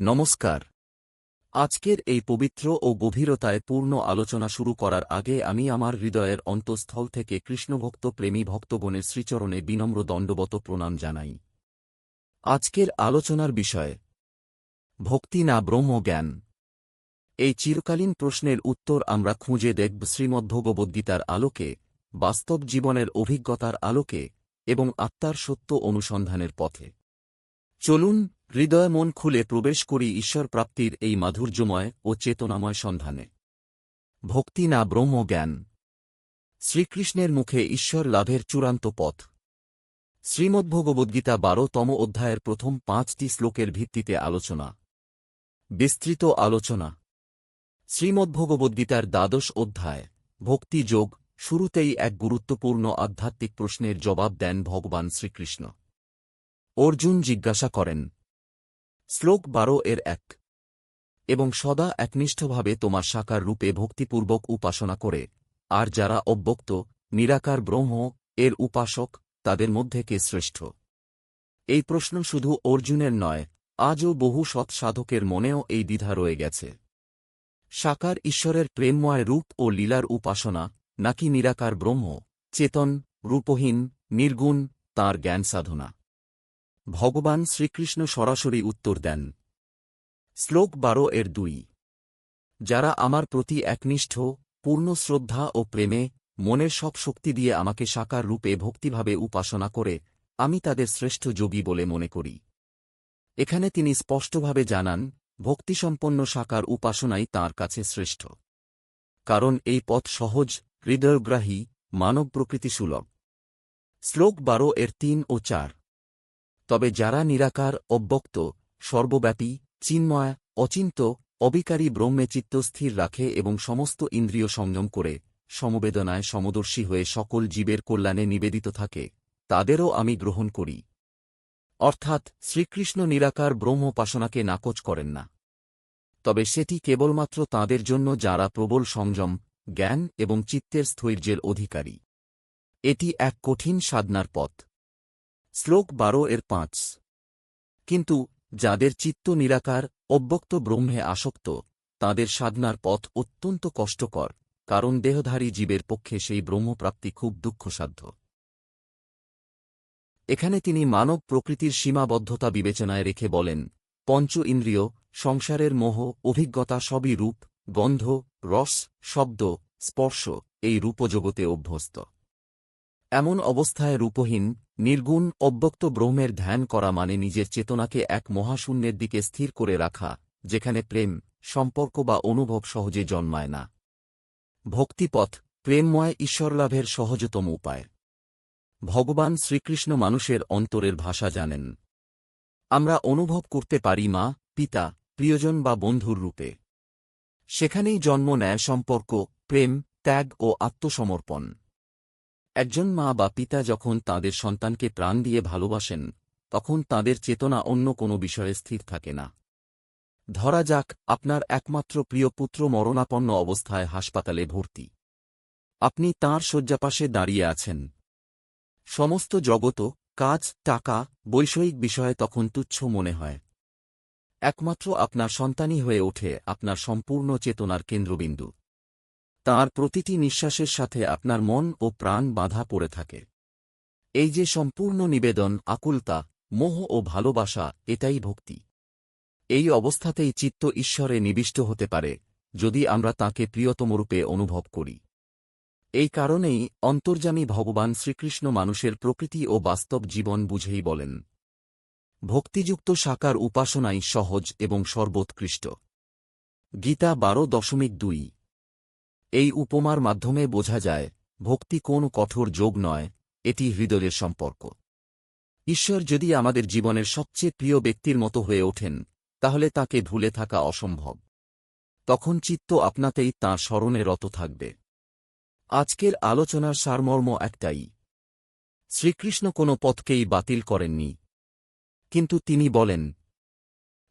নমস্কার। আজকের এই পবিত্র ও গভীরতায় পূর্ণ আলোচনা শুরু করার আগে আমি আমার হৃদয়ের অন্তঃস্থল থেকে কৃষ্ণভক্ত প্রেমী ভক্তগণের শ্রীচরণে বিনম্র দণ্ডবত প্রণাম জানাই। আজকের আলোচনার বিষয়, ভক্তি না ব্রহ্মজ্ঞান? এই চিরকালীন প্রশ্নের উত্তর আমরা খুঁজে দেখব শ্রীমদ্ভগবদ্গীতার আলোকে, বাস্তব জীবনের অভিজ্ঞতার আলোকে এবং আত্মার সত্য অনুসন্ধানের পথে। চলুন, হৃদয় মন খুলে প্রবেশ করি ঈশ্বর প্রাপ্তির এই মাধুর্যময় ও চেতনাময় সন্ধানে। ভক্তি না ব্রহ্মজ্ঞান শ্রীকৃষ্ণের মুখে ঈশ্বর লাভের চূড়ান্ত পথ। শ্রীমদ্ভগবদ্গীতা বারোতম অধ্যায়ের প্রথম পাঁচটি শ্লোকের ভিত্তিতে আলোচনা। বিস্তৃত আলোচনা। শ্রীমদ্ভগবদ্গীতার দ্বাদশ অধ্যায় ভক্তিযোগ শুরুতেই এক গুরুত্বপূর্ণ আধ্যাত্মিক প্রশ্নের জবাব দেন ভগবান শ্রীকৃষ্ণ। অর্জুন জিজ্ঞাসা করেন, শ্লোক বারো এর এক। এবং সদা একনিষ্ঠভাবে তোমার সাকার রূপে ভক্তিপূর্বক উপাসনা করে, আর যারা অব্যক্ত, নিরাকার ব্রহ্ম, এর উপাসক, তাদের মধ্যে কে শ্রেষ্ঠ? এই প্রশ্ন শুধু অর্জুনের নয়, আজও বহু সৎ সাধকের মনেও এই দ্বিধা রয়ে গেছে। সাকার ঈশ্বরের প্রেমময় রূপ ও লীলার উপাসনা, নাকি নিরাকার ব্রহ্ম, চেতন, রূপহীন, নির্গুণ, তাঁর জ্ঞান সাধনা ভগবান শ্রীকৃষ্ণ সরাসরি উত্তর দেন। শ্লোক বারো এর দুই। যারা আমার প্রতি একনিষ্ঠ, পূর্ণ শ্রদ্ধা ও প্রেমে মনের সব শক্তি দিয়ে আমাকে সাকার রূপে ভক্তিভাবে উপাসনা করে, আমি তাদের শ্রেষ্ঠ যোগী বলে মনে করি। এখানে তিনি স্পষ্টভাবে জানান, ভক্তিসম্পন্ন সাকার উপাসনাই তাঁর কাছে শ্রেষ্ঠ। কারণ এই পথ সহজ, হৃদয়গ্রাহী মানব প্রকৃতি সুলভ শ্লোক বারো এর তিন ও চার। তবে যারা নিরাকার, অব্যক্ত, সর্বব্যাপী, চিন্ময়, অচিন্ত, অবিকারী ব্রহ্মে চিত্ত স্থির রাখে এবং সমস্ত ইন্দ্রিয় সংযম করে, সমবেদনায় সমদর্শী হয়ে সকল জীবের কল্যাণে নিবেদিত থাকে, তাদেরও আমি গ্রহণ করি। অর্থাৎ শ্রীকৃষ্ণ নিরাকার ব্রহ্মোপাসনাকে নাকচ করেন না। তবে সেটি কেবলমাত্র তাঁদের জন্য যারা প্রবল সংযম, জ্ঞান এবং চিত্তের স্থৈর্যের অধিকারী। এটি এক কঠিন সাধনার পথ। শ্লোক বারো এর পাঁচ। কিন্তু যাদের চিত্ত নিরাকার, অব্যক্ত ব্রহ্মে আসক্ত, তাদের সাধনার পথ অত্যন্ত কষ্টকর, কারণ দেহধারী জীবের পক্ষে সেই ব্রহ্মপ্রাপ্তি খুব দুঃখসাধ্য। এখানে তিনি মানব প্রকৃতির সীমাবদ্ধতা বিবেচনায় রেখে বলেন, পঞ্চ ইন্দ্রিয়, সংসারের মোহ, অভিজ্ঞতা সবই রূপ, গন্ধ, রস, শব্দ, স্পর্শ, এই রূপজগতে অভ্যস্ত। এমন অবস্থায় রূপহীন নির্গুণ, অব্যক্ত ব্রহ্মের ধ্যান করা মানে নিজের চেতনাকে এক মহাশূন্যের দিকে স্থির করে রাখা, যেখানে প্রেম, সম্পর্ক বা অনুভব সহজে জন্মায় না। ভক্তিপথ, প্রেমময় ঈশ্বরলাভের সহজতম উপায়। ভগবান শ্রীকৃষ্ণ মানুষের অন্তরের ভাষা জানেন। আমরা অনুভব করতে পারি মা, পিতা, প্রিয়জন বা বন্ধুর রূপে। সেখানেই জন্ম নেয় সম্পর্ক, প্রেম, ত্যাগ ও আত্মসমর্পণ। একজন মা বা পিতা যখন তাদের সন্তানকে প্রাণ দিয়ে ভালোবাসেন, তখন তাদের চেতনা অন্য কোনো বিষয়ে স্থির থাকে না। ধরা যাক, আপনার একমাত্র প্রিয় পুত্র মরণাপন্ন অবস্থায় হাসপাতালে ভর্তি। আপনি তাঁর শয্যাপাশে দাঁড়িয়ে আছেন। সমস্ত জগত কাজ, টাকা, বৈষয়িক বিষয়ে তখন তুচ্ছ মনে হয়। একমাত্র আপনার সন্তানই হয়ে ওঠে আপনার সম্পূর্ণ চেতনার কেন্দ্রবিন্দু। তার প্রতিটি নিঃশ্বাসের সাথে আপনার মন ও প্রাণ বাধা পড়ে থাকে। এই যে সম্পূর্ণ নিবেদন, আকুলতা, মোহ ও ভালোবাসা, এটাই ভক্তি। এই অবস্থাতেই চিত্ত ঈশ্বরে নিবিষ্ট হতে পারে, যদি আমরা তাকে প্রিয়তমরূপে অনুভব করি। এই কারণেই অন্তর্যামী ভগবান শ্রীকৃষ্ণ মানুষের প্রকৃতি ও বাস্তব জীবন বুঝেই বলেন, ভক্তিযুক্ত সাকার উপাসনাই সহজ এবং সর্বোৎকৃষ্ট। গীতা বারো দশমিক দুই এই উপমার মাধ্যমে বোঝা যায়, ভক্তি কোন কঠোর যোগ নয়, এটি হৃদয়ের সম্পর্ক। ঈশ্বর যদি আমাদের জীবনের সবচেয়ে প্রিয় ব্যক্তির মতো হয়ে ওঠেন, তাহলে তাকে ভুলে থাকা অসম্ভব। তখন চিত্ত আপনাতেই তাঁর স্মরণে রত থাকবে। আজকের আলোচনার সারমর্ম একটাই। শ্রীকৃষ্ণ কোনো পথকেই বাতিল করেননি। কিন্তু তিনি বলেন,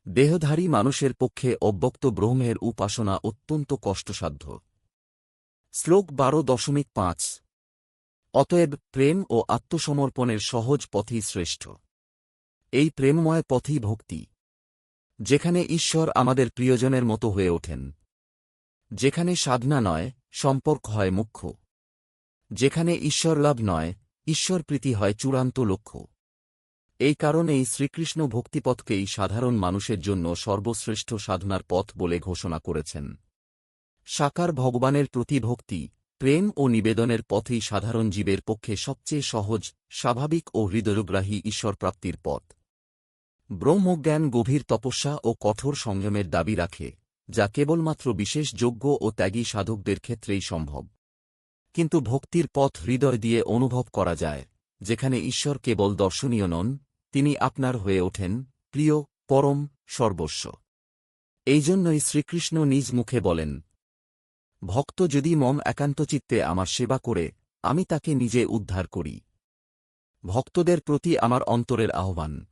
দেহধারী মানুষের পক্ষে অব্যক্ত ব্রহ্মের উপাসনা অত্যন্ত কষ্টসাধ্য। শ্লোক বারো দশমিক পাঁচ। অতএব প্রেম ও আত্মসমর্পণের সহজ পথই শ্রেষ্ঠ। এই প্রেমময় পথই ভক্তি। যেখানে ঈশ্বর আমাদের প্রিয়জনের মতো হয়ে ওঠেন। যেখানে সাধনা নয়, সম্পর্ক হয় মুখ্য। যেখানে ঈশ্বরলাভ নয় ঈশ্বরপ্রীতি হয় চূড়ান্ত লক্ষ্য। এই কারণেই শ্রীকৃষ্ণ ভক্তিপথকেই সাধারণ মানুষের জন্য সর্বশ্রেষ্ঠ সাধনার পথ বলে ঘোষণা করেছেন। সাকার ভগবানের প্রতি ভক্তি, প্রেম ও নিবেদনের পথই সাধারণ জীবের পক্ষে সবচেয়ে সহজ, স্বাভাবিক ও হৃদয়গ্রাহী ঈশ্বরপ্রাপ্তির পথ। ব্রহ্মজ্ঞান গভীর তপস্যা ও কঠোর সংযমের দাবি রাখে, যা কেবলমাত্র বিশেষ যোগ্য ও ত্যাগী সাধকদের ক্ষেত্রেই সম্ভব। কিন্তু ভক্তির পথ হৃদয় দিয়ে অনুভব করা যায়, যেখানে ঈশ্বর কেবল দর্শনীয় নন, তিনি আপনার হয়ে ওঠেন, প্রিয়, পরম, সর্বস্ব। এই জন্যই শ্রীকৃষ্ণ নিজ মুখে বলেন ভক্ত যদি মম একান্তচিত্তে আমার সেবা করে, আমি তাকে নিজে উদ্ধার করি। ভক্তদের প্রতি আমার অন্তরের আহ্বান।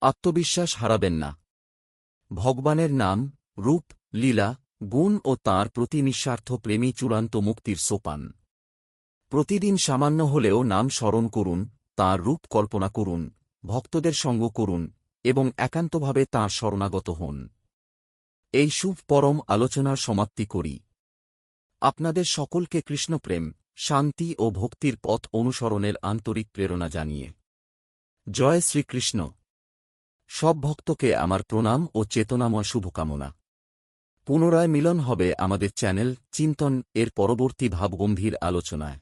আত্মবিশ্বাস হারাবেন না। ভগবানের নাম, রূপ, লীলা, গুণ ও তাঁর প্রতি নিঃস্বার্থ প্রেমী চূড়ান্ত মুক্তির সোপান। প্রতিদিন সামান্য হলেও নাম স্মরণ করুন, তাঁর রূপ কল্পনা করুন, ভক্তদের সঙ্গ করুন, এবং একান্তভাবে তাঁর শরণাগত হন। এই শুভ পরম আলোচনার সমাপ্তি করি। আপনাদের সকলকে কৃষ্ণপ্রেম, শান্তি ও ভক্তির পথ অনুসরণের আন্তরিক প্রেরণা জানিয়ে। জয় শ্রীকৃষ্ণ। সব ভক্তকে আমার প্রণাম ও চেতনাময় শুভকামনা। পুনরায় মিলন হবে আমাদের চ্যানেল চিন্তন এর পরবর্তী ভাবগম্ভীর আলোচনায়।